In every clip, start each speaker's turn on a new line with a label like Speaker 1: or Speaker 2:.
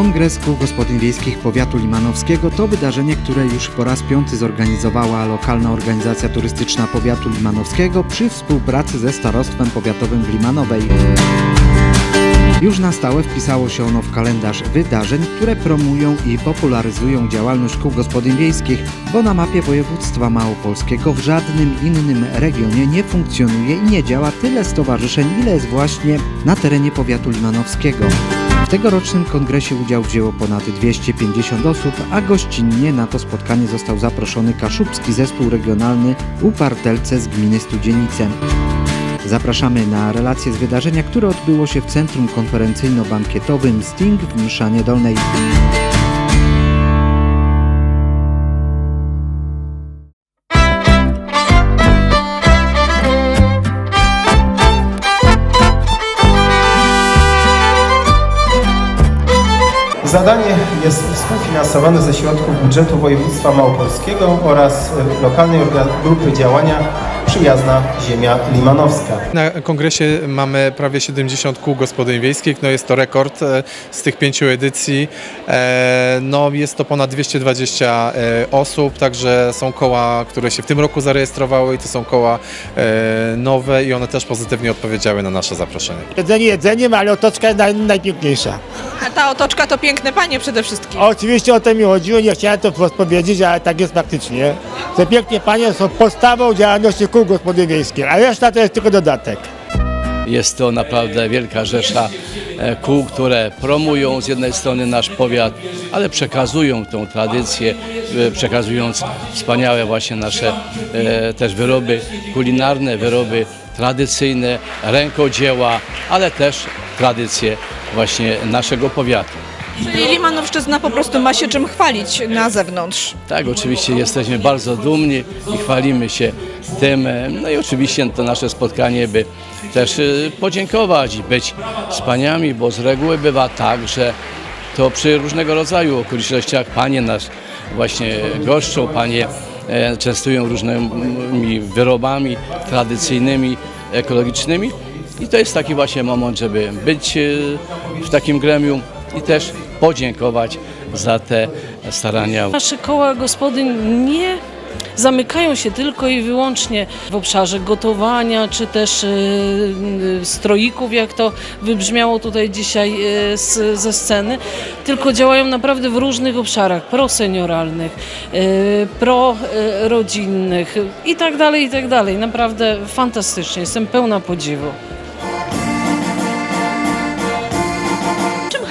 Speaker 1: Kongres Kół Gospodyń Wiejskich Powiatu Limanowskiego to wydarzenie, które już po raz piąty zorganizowała lokalna organizacja turystyczna Powiatu Limanowskiego przy współpracy ze Starostwem Powiatowym w Limanowej. Już na stałe wpisało się ono w kalendarz wydarzeń, które promują i popularyzują działalność kół gospodyń wiejskich, bo na mapie województwa małopolskiego w żadnym innym regionie nie funkcjonuje i nie działa tyle stowarzyszeń, ile jest właśnie na terenie powiatu limanowskiego. Tegorocznym kongresie udział wzięło ponad 250 osób, a gościnnie na to spotkanie został zaproszony kaszubski zespół regionalny Upartelce z gminy Studzienice. Zapraszamy na relacje z wydarzenia, które odbyło się w Centrum Konferencyjno-Bankietowym Sting w Mszanie Dolnej.
Speaker 2: Zadanie jest współfinansowane ze środków budżetu województwa małopolskiego oraz lokalnej grupy działania Przyjazna Ziemia Limanowska.
Speaker 3: Na kongresie mamy prawie 70 kół gospodyń wiejskich. No jest to rekord e, z tych pięciu edycji. E, No jest to ponad 220 e, osób, także są koła, które się w tym roku zarejestrowały i to są koła nowe i one też pozytywnie odpowiedziały na nasze zaproszenie.
Speaker 4: Jedzenie jedzeniem, ale otoczka jest naj, najpiękniejsza.
Speaker 5: A ta otoczka to piękne panie przede wszystkim.
Speaker 4: Oczywiście o to mi chodziło, nie chciałem to powiedzieć, ale tak jest faktycznie. Te pięknie panie są podstawą działalności kół gospodyń wiejskich, a reszta to jest tylko dodatek.
Speaker 6: Jest to naprawdę wielka rzesza e, kół, które promują z jednej strony nasz powiat, ale przekazują tą tradycję, e, przekazując wspaniałe właśnie nasze e, też wyroby kulinarne, wyroby tradycyjne, rękodzieła, ale też tradycje właśnie naszego powiatu.
Speaker 5: Czyli Limanowszczyzna po prostu ma się czym chwalić na zewnątrz.
Speaker 6: Tak, oczywiście jesteśmy bardzo dumni i chwalimy się tym. No i oczywiście to nasze spotkanie, by też y, podziękować i być z paniami, bo z reguły bywa tak, że to przy różnego rodzaju okolicznościach panie nas właśnie goszczą, panie e, częstują różnymi wyrobami tradycyjnymi, ekologicznymi. I to jest taki właśnie moment, żeby być y, w takim gremium i też podziękować za te starania.
Speaker 7: Nasze koła gospodyń nie zamykają się tylko i wyłącznie w obszarze gotowania, czy też e, stroików, jak to wybrzmiało tutaj dzisiaj e, ze sceny, tylko działają naprawdę w różnych obszarach, prosenioralnych, e, prorodzinnych i tak dalej, i tak dalej. Naprawdę fantastycznie, jestem pełna podziwu.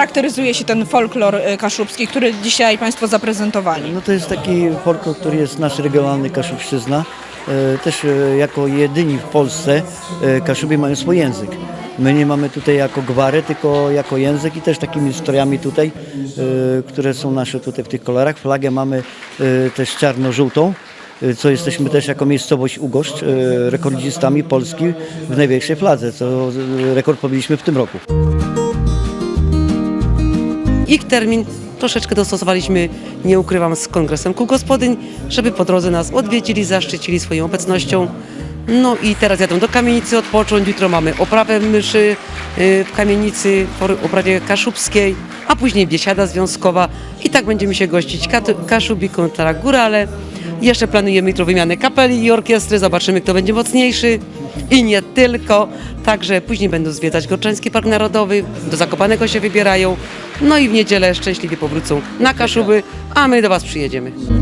Speaker 5: Charakteryzuje się ten folklor y, kaszubski, który dzisiaj Państwo zaprezentowali?
Speaker 8: No to jest taki folklor, który jest nasz regionalny Kaszubszczyzna. E, Też e, jako jedyni w Polsce e, Kaszuby mają swój język. My nie mamy tutaj jako gwarę, tylko jako język i też takimi strojami tutaj, które są nasze tutaj w tych kolorach. Flagę mamy też czarno-żółtą, co jesteśmy też jako miejscowość Ugoszcz rekordzistami Polski w największej fladze, co rekord pobiliśmy w tym roku.
Speaker 9: Ich termin troszeczkę dostosowaliśmy, nie ukrywam, z Kongresem Kół Gospodyń, żeby po drodze nas odwiedzili, zaszczycili swoją obecnością. No i teraz jadą do kamienicy odpocząć. Jutro mamy oprawę myszy y, w kamienicy, w oprawie kaszubskiej, a później biesiada związkowa. I tak będziemy się gościć Kaszubi kontra Górale. Jeszcze planujemy jutro wymianę kapeli i orkiestry, zobaczymy kto będzie mocniejszy. I nie tylko. Także później będą zwiedzać Gorczański Park Narodowy, do Zakopanego się wybierają. No i w niedzielę szczęśliwie powrócą na Kaszuby, a my do Was przyjedziemy.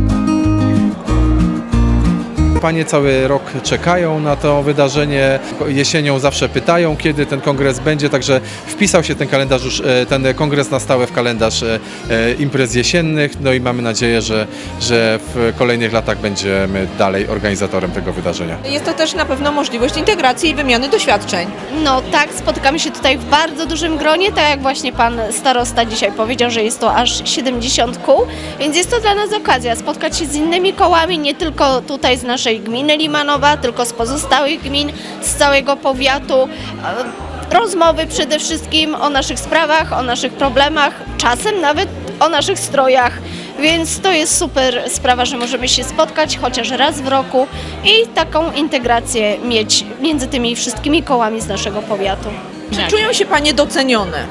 Speaker 3: Panie cały rok czekają na to wydarzenie. Jesienią zawsze pytają, kiedy ten kongres będzie, także wpisał się ten kalendarz już, e, ten kongres na stałe w kalendarz e, e, imprez jesiennych. No i mamy nadzieję, że, że w kolejnych latach będziemy dalej organizatorem tego wydarzenia.
Speaker 5: Jest to też na pewno możliwość integracji i wymiany doświadczeń.
Speaker 10: No tak, spotykamy się tutaj w bardzo dużym gronie, tak jak właśnie pan starosta dzisiaj powiedział, że jest to aż 70 kół, więc jest to dla nas okazja spotkać się z innymi kołami, nie tylko tutaj z naszej gminy Limanowa, tylko z pozostałych gmin, z całego powiatu. E, Rozmowy przede wszystkim o naszych sprawach, o naszych problemach, czasem nawet o naszych strojach. Więc to jest super sprawa, że możemy się spotkać chociaż raz w roku i taką integrację mieć między tymi wszystkimi kołami z naszego powiatu.
Speaker 5: Czy czują się Panie docenione?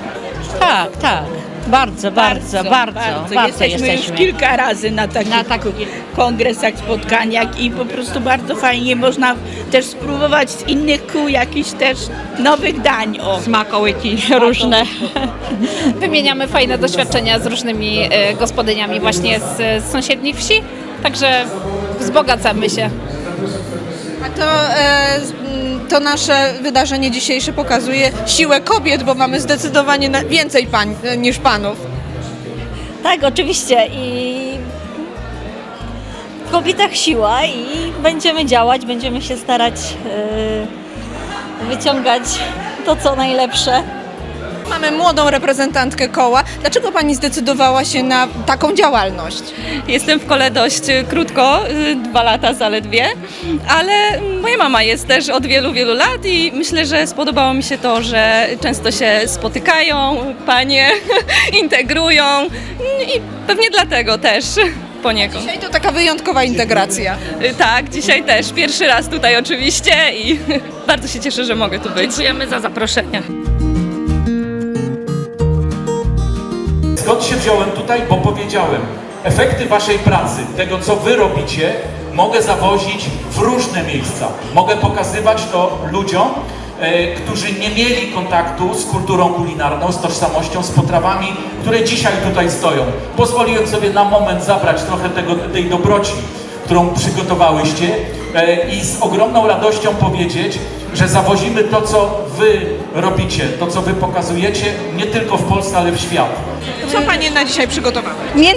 Speaker 9: Tak, tak.
Speaker 11: Bardzo, bardzo, bardzo, bardzo,
Speaker 12: jesteśmy, już kilka razy na takich,
Speaker 11: Na takich.
Speaker 12: kongresach, spotkaniach i po prostu bardzo fajnie można też spróbować z innych kół jakichś też nowych dań. O.
Speaker 11: Smakołyki różne.
Speaker 13: Wymieniamy fajne doświadczenia z różnymi e, gospodyniami właśnie z, z sąsiednich wsi, także wzbogacamy się.
Speaker 5: To, e, z- m, to nasze wydarzenie dzisiejsze pokazuje siłę kobiet, bo mamy zdecydowanie więcej pań e, niż panów.
Speaker 11: Tak, oczywiście i w kobietach siła i będziemy działać, będziemy się starać e, wyciągać to, co najlepsze.
Speaker 5: Mamy młodą reprezentantkę koła. Dlaczego pani zdecydowała się na taką działalność?
Speaker 13: Jestem w kole dość y, krótko, y, dwa lata zaledwie, ale moja mama jest też od wielu, wielu lat i myślę, że spodobało mi się to, że często się spotykają, panie integrują i pewnie dlatego też poniekąd.
Speaker 5: Dzisiaj to taka wyjątkowa integracja.
Speaker 13: Y, Tak, dzisiaj też. Pierwszy raz tutaj oczywiście i bardzo się cieszę, że mogę tu być. Dziękujemy za zaproszenie.
Speaker 14: Skąd się wziąłem tutaj? Bo powiedziałem, efekty waszej pracy, tego co wy robicie, mogę zawozić w różne miejsca. Mogę pokazywać to ludziom, e, którzy nie mieli kontaktu z kulturą kulinarną, z tożsamością, z potrawami, które dzisiaj tutaj stoją. Pozwoliłem sobie na moment zabrać trochę tego, tej dobroci, którą przygotowałyście e, i z ogromną radością powiedzieć, że zawozimy to, co wy robicie, to, co wy pokazujecie, nie tylko w Polsce, ale w świat.
Speaker 5: Co panie na dzisiaj przygotowały?
Speaker 11: Mię-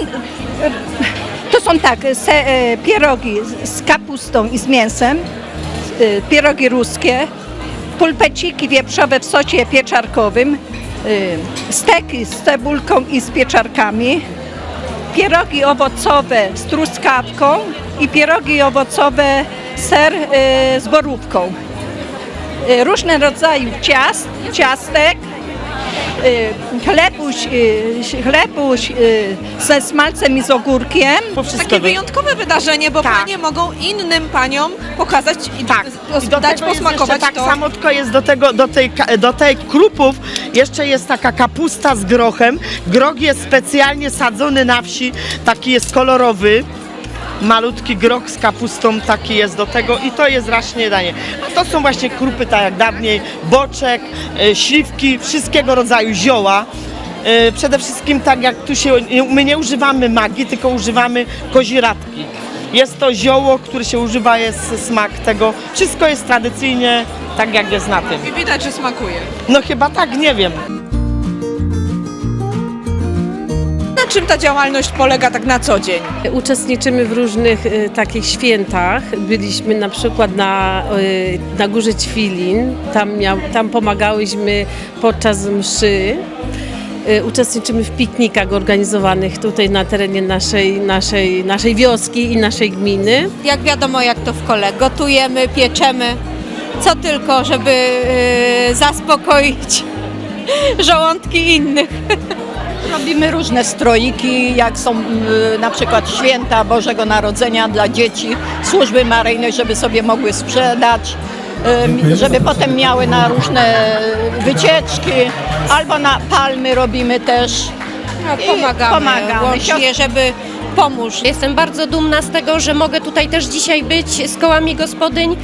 Speaker 11: to są tak, se, e, pierogi z- kapustą i z mięsem, e, pierogi ruskie, pulpeciki wieprzowe w sosie pieczarkowym, e, steki z cebulką i z pieczarkami, pierogi owocowe z truskawką i pierogi owocowe ser e, z borówką. E, Różne rodzaje ciast, ciastek, e, chlebuś, e, chlebuś ze smalcem i z ogórkiem.
Speaker 5: Takie wyjątkowe wydarzenie, bo panie mogą innym paniom pokazać i tak. dać posmakować
Speaker 12: tak
Speaker 5: to.
Speaker 12: samo tylko jest do tego, do tej, do tej krupów jeszcze jest taka kapusta z grochem. Groch jest specjalnie sadzony na wsi, taki jest kolorowy. Malutki groch z kapustą taki jest do tego i to jest racznie danie. A to są właśnie krupy tak jak dawniej, boczek, e, śliwki, wszystkiego rodzaju zioła. E, Przede wszystkim tak jak tu się, my nie używamy magii, tylko używamy koziratki. Jest to zioło, które się używa, jest smak tego. Wszystko jest tradycyjnie tak jak jest na tym.
Speaker 5: I widać, że smakuje.
Speaker 12: No chyba tak, nie wiem.
Speaker 5: Czym ta działalność polega tak na co dzień?
Speaker 7: Uczestniczymy w różnych y, takich świętach. Byliśmy na przykład na, y, na Górze Ćwilin, tam, miał, tam pomagałyśmy podczas mszy. Y, Uczestniczymy w piknikach organizowanych tutaj na terenie naszej, naszej, naszej wioski i naszej gminy.
Speaker 11: Jak wiadomo, jak to w kole, gotujemy, pieczemy, co tylko, żeby e, zaspokoić żołądki innych.
Speaker 15: Robimy różne stroiki, jak są na przykład święta Bożego Narodzenia dla dzieci, służby maryjne, żeby sobie mogły sprzedać, żeby potem miały na różne wycieczki, albo na palmy robimy też. I
Speaker 11: Pomagamy,
Speaker 15: pomagamy.
Speaker 11: łącznie, żeby pomóż.
Speaker 13: Jestem bardzo dumna z tego, że mogę tutaj też dzisiaj być z kołami gospodyń.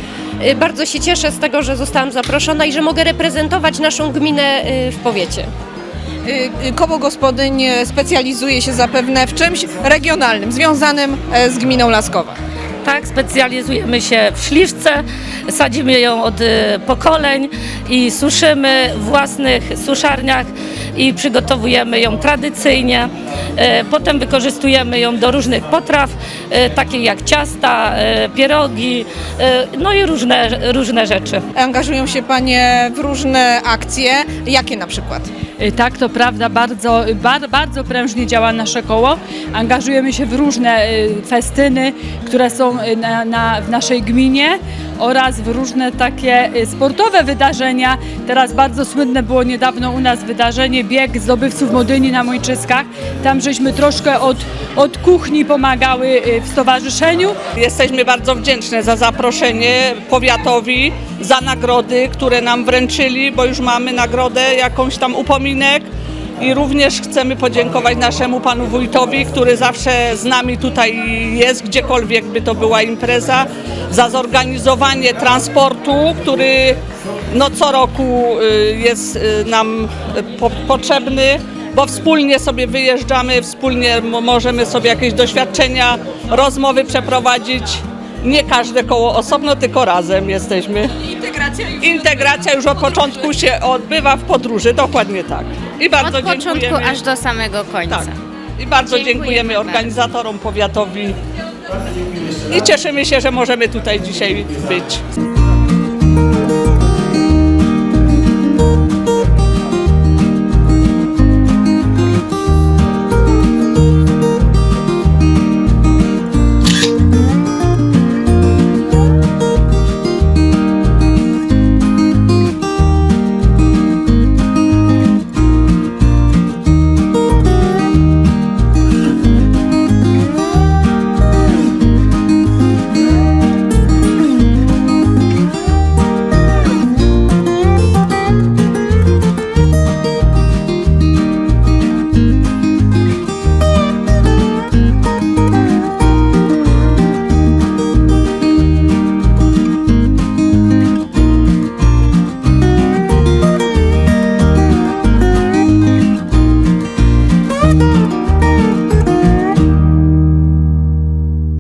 Speaker 13: Y, Bardzo się cieszę z tego, że zostałam zaproszona i że mogę reprezentować naszą gminę y, w powiecie.
Speaker 5: Y, y, Koło gospodyń e, specjalizuje się zapewne w czymś regionalnym, związanym e, z gminą Laskowa.
Speaker 13: Tak, specjalizujemy się w śliwce, sadzimy ją od y, pokoleń i suszymy w własnych suszarniach i przygotowujemy ją tradycyjnie. Potem wykorzystujemy ją do różnych potraw, takich jak ciasta, pierogi, no i różne, różne rzeczy.
Speaker 5: Angażują się panie w różne akcje. Jakie na przykład?
Speaker 12: Tak, to prawda, bardzo, bar, bardzo prężnie działa nasze koło. Angażujemy się w różne y, festyny, które są y, na, na, w naszej gminie oraz w różne takie y, sportowe wydarzenia. Teraz bardzo słynne było niedawno u nas wydarzenie Bieg Zdobywców Modyni na Mojczyskach. Tam żeśmy troszkę od, od kuchni pomagały y, w stowarzyszeniu. Jesteśmy bardzo wdzięczne za zaproszenie powiatowi, za nagrody, które nam wręczyli, bo już mamy nagrodę, jakąś tam
Speaker 16: I również chcemy podziękować naszemu panu wójtowi, który zawsze z nami tutaj jest, gdziekolwiek by to była impreza, za zorganizowanie transportu, który no, co roku y, jest y, nam y, po, potrzebny, bo wspólnie sobie wyjeżdżamy, wspólnie mo- możemy sobie jakieś doświadczenia, rozmowy przeprowadzić. Nie każde koło osobno, tylko razem jesteśmy.
Speaker 5: Integracja już
Speaker 16: Integracja już od początku się odbywa w podróży, dokładnie tak. I bardzo
Speaker 17: Od początku
Speaker 16: dziękujemy.
Speaker 17: aż do samego końca.
Speaker 16: Tak. I bardzo
Speaker 17: Dziękujemy
Speaker 16: dziękujemy
Speaker 17: bardzo.
Speaker 16: organizatorom powiatowi. I cieszymy się, że możemy tutaj dzisiaj być.